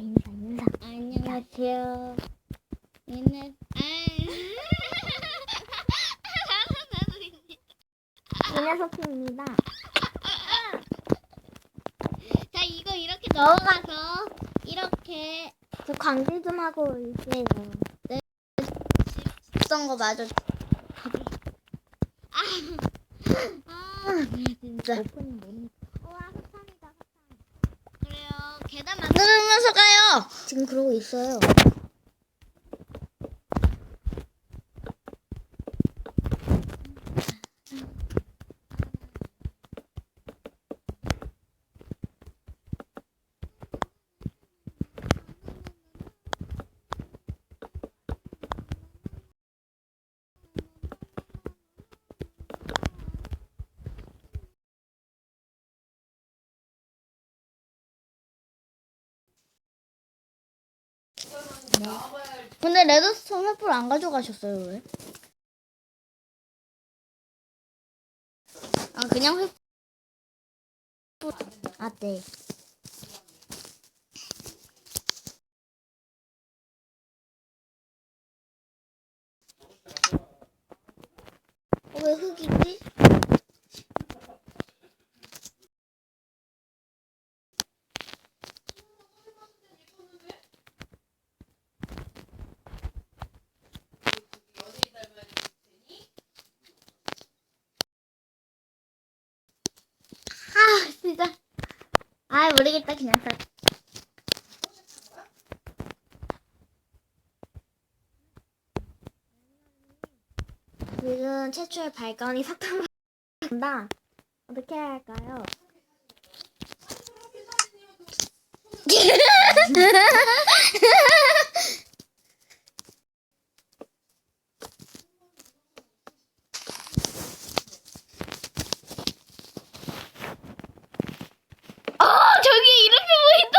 인사 인사 인사. 안녕하세요. 얘는 아. 이녀석입니다. 자 이거 이렇게 넣어가서 이렇게 저 광질 좀 하고 올게요. 썬거 맞아. 아, 아 진짜. 오프닝 뭡니까? 와 사탕이다 사탕. 그래요. 계단 만들면서 가요. 지금 그러고 있어요. 근데 레드스톤 횃불 안 가져가셨어요 왜? 아 그냥 횃불 아 네. 어, 왜 흙이지? 아 진짜 아 모르겠다 그냥 사 지금 최초의 발견이 석탄다. 어떻게 해야 할까요? 어 저기 이름이 보인다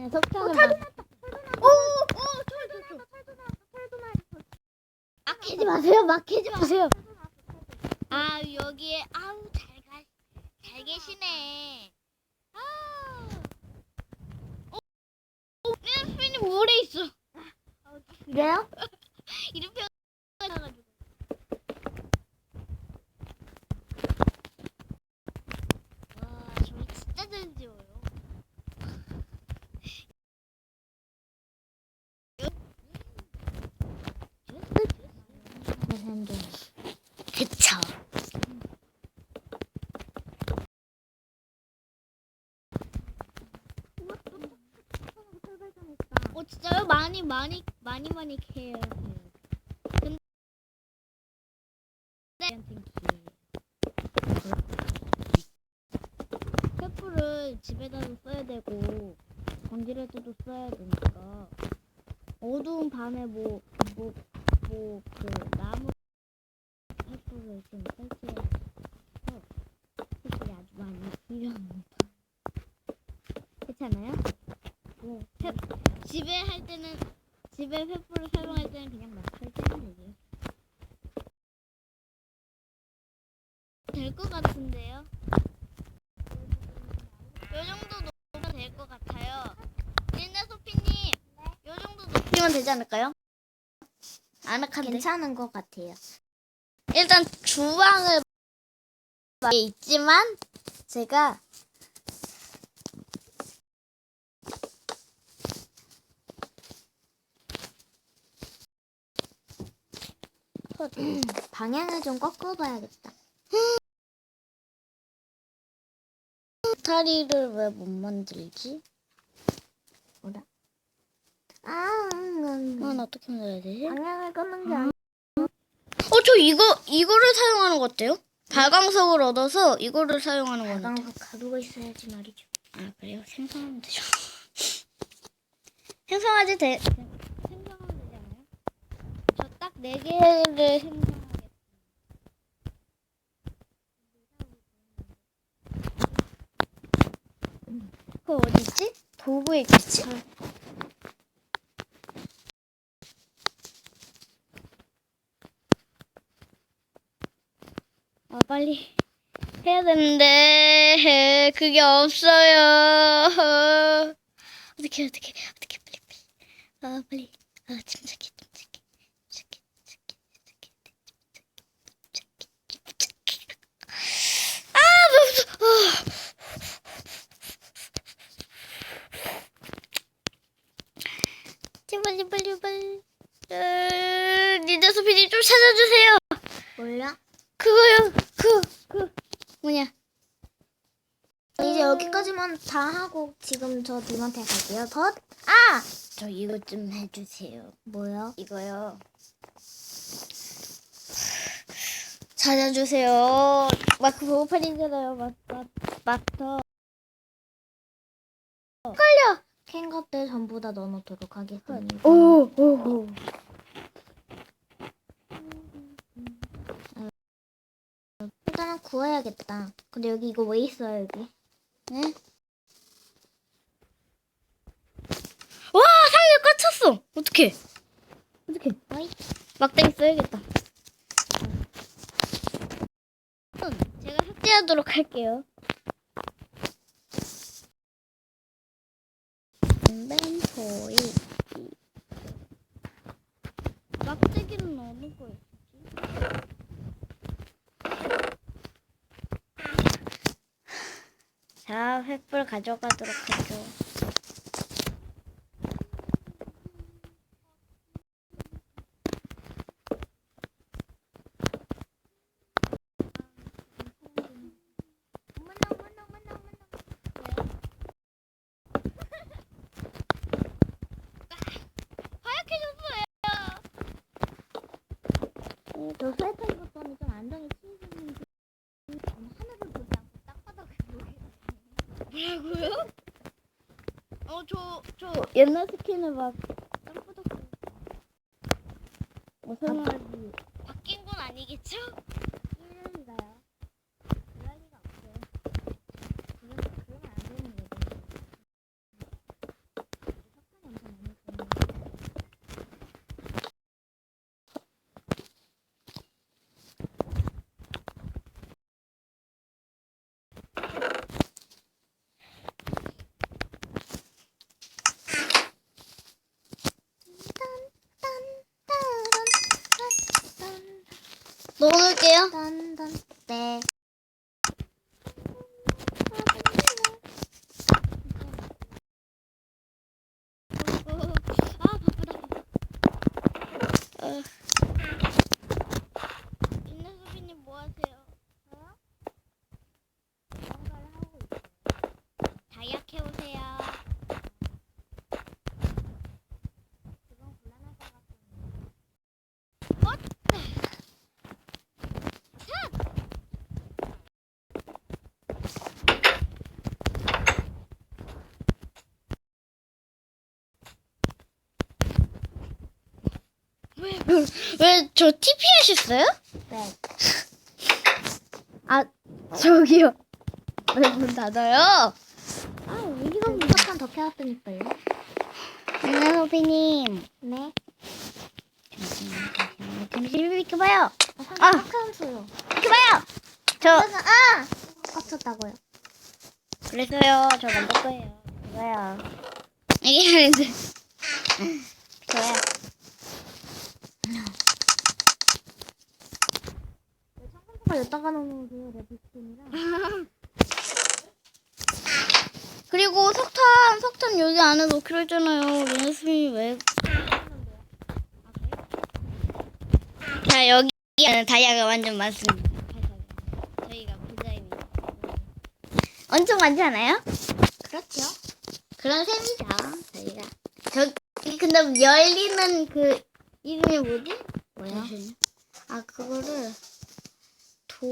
네 석탄을 철도 막- 났다. 철도 났다. 오! 오! 철도 났다. 철도 났다. 철도 났다. 막 캐지 마세요 막 캐지 마세요. 아 여기에 아우 잘가 잘 계시네. 아. 어, 어, 선생님 오래 있어. 그래요? 이름표 가지고. 와, 저희 진짜 잘 지어요. 재산도. 그쵸. 어 진짜요? 많이 많이 많이 많이 캐요. 집에다도 써야 되고 때도 써야 되니까 어두운 밤에 뭐 뭐 뭐 그 나무 횃불을 좀 설치해서 횃불이 아주 많이 필요합니다. 괜찮아요? 네. 횃- 집에 할 때는 집에 횃불을 사용할 때는 그냥 막 설치하면 되죠. 될것 같은데요? 요 정도 높이면 될 것 같아요. 린네 소피님, 요 정도 높이면 되지 않을까요? 아늑한데. 괜찮은 것 같아요. 일단 주방을 많이 있지만 제가 방향을 좀 꺾어봐야겠다. 스타리를 왜 못 만들지? 뭐라? 아, 음, 이건 어떻게 만들어야 되지? 방향을 꺾는 게 아니라 어, 저 이거, 이거를 사용하는 거 어때요? 발광석을 얻어서 이거를 사용하는 거 어때요? 방광석 가루가 있어야지 말이죠. 아, 그래요? 생성하면 되죠. 생성하지 돼. 생성하면 되지 않아요? 저 딱 네 개를 생성하겠습니다. 그거 어디 있지? 도구에 있겠지? 빨리 해야 되는데. 그게 없어요. 어떻게 어떻게 어떻게 빨리 빨리. 아 빨리. 아 침착해 침착해 침착해 침착해 침착해 침착해 침착해. 아 무서 제발 제발 제발 닌자 소피님 좀 찾아주세요. 몰라? 그거요 그 그 뭐냐 이제 여기까지만 다 하고 지금 저 님한테 갈게요. 덧. 아! 저 이거 좀 해주세요 뭐요? 이거요. 찾아주세요. 마크 보호판이잖아요. 맞, 맞, 맞터. 걸려. 캔 것들 전부 다 넣어놓도록 하겠습니다. 오, 오, 오. 일단은 구워야겠다. 근데 여기 이거 왜 있어요 여기? 네? 와, 꽉 찼어. 어떡해. 어떡해. 어이? 막대기 써야겠다. 음, 제가 삭제하도록 할게요. 인벤토리. 막대기는 어느 거 있지? 자, 횃불 가져가도록 하죠. 하얗게졌어요. 너 스웨터 입었더니 좀 안정이 치이는지 하늘을 보지 않고 땅바닥을 보게 뭐라고요? 어, 저, 저 옛날 스킨을 막 땅바닥 뭐 설마지 바뀐 건 아니겠죠? 1년인가요? 그럴 리가 없어요. 그러, 그러면 안 되는 거죠. 석탄이 엄청 많이 때문에. 넣어놓을게요. 딴딴 네. 아, 바쁘다. 어. 인내수비님 뭐 하세요? 뭔가를 하고 있어요. 다이아케 오세요. 그건 곤란할 것 같아요. 왜 저 TP 하셨어요? 네. 아, 저기요. 왜 문 닫아요? 아, 이건 석탄 더 캐왔으니까요. 인내수비님. 네. 잠시만 비켜봐요. 아, 아. 석탄 소요. 비켜봐요. 저 그래서 아! 꽉 찼다고요. 그래서요. 저 만들 거예요. 이거요. 이게 하는데. 비켜 청소가 여기다가 놓는 거예요, 레드스톤이랑. 그리고 석탄, 석탄 여기 안에 넣기로 했잖아요. 연습이 왜? 자, 여기는 다이아가 완전 많습니다. 저희가 부자입니다. 엄청 많지 않아요? 그렇죠. 그런 셈이죠, 저희가. 저기, 근데 열리는 그, 이름이 뭐지? 뭐요? 아, 그거를, 도